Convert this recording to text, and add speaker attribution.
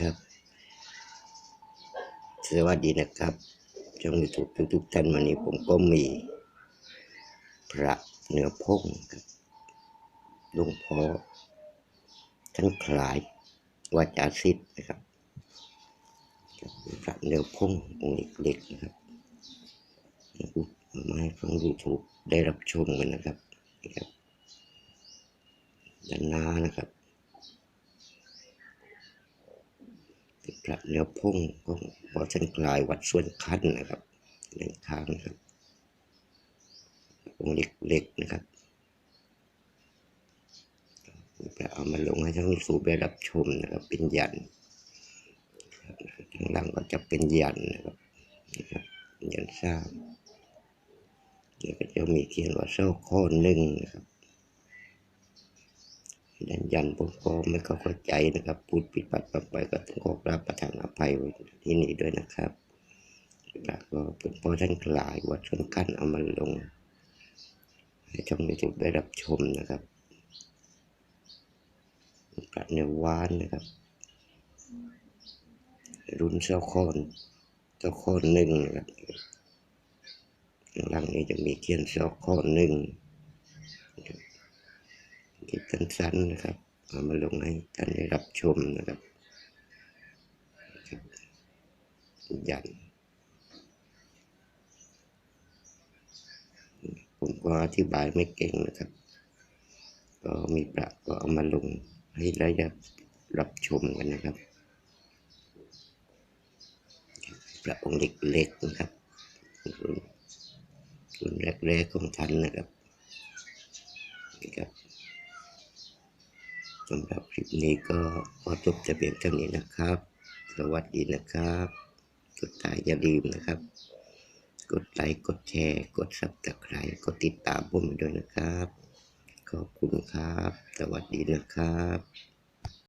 Speaker 1: ครับ สวัสดีนะครับช่องยูทูบทุกท่านวันนี้ผมก็มี พระเนื้อพงครับลวงพ่อท่านคลายวาจาสิทธ์นะครับครับพระเนื้อพงองค์เล็กๆนะครับมาให้ฟังยูทูบได้รับชมกันนะครับนี่ครับด้านหน้านะครับ เป็นพระเนื้อพุ่งของพอชันกลายวัดส่วนคันนะครับในทางนะครับองค์เล็กๆนะครับจะเอามาลงให้ท่านผู้สูได้รับชมนะครับ เป็นยันข้างล่างก็จะเป็นยันนะครับยันสร้างเดี๋ยวก็จะมีเขียนว่าเส้าข้อหนึ่งนะครับ ดันยันผมก็ไม่เข้าใจนะครับพูดผิดปัดไปก็ต้องขอรับประทานอภัยไว้ที่นี่ด้วยนะครับแล้วก็เป็นพ่อท่านกลายวัดชนกันเอามาลง ให้ช่องยูทูบได้รับชมนะครับพระเนวานนะครับ รุ่นเจ้าโคนเจ้าโคนหนึ่งนะครับข้างล่างนี้จะมีเขียนเจ้าโคนหนึ่ง สั้นๆนะครับเอามาลงให้ท่านได้รับชมนะครับครับยันผมก็อธิบายไม่เก่งนะครับ ก็มีประก็เอามาลงให้ได้รับชมกันนะครับพระองค์เล็กๆนะครับรุ่นรุ่นแรกๆของท่านนะครับนี่ครับ สำหรับคลิปนี้ก็ขอจบแต่เพียงเท่านี้นะครับ สวัสดีนะครับกดไลค์อย่าลืมนะครับ กดไลค์กดแชร์กดซับสไครต์กดติดตามผมด้วยนะครับ ขอบคุณครับ สวัสดีนะครับ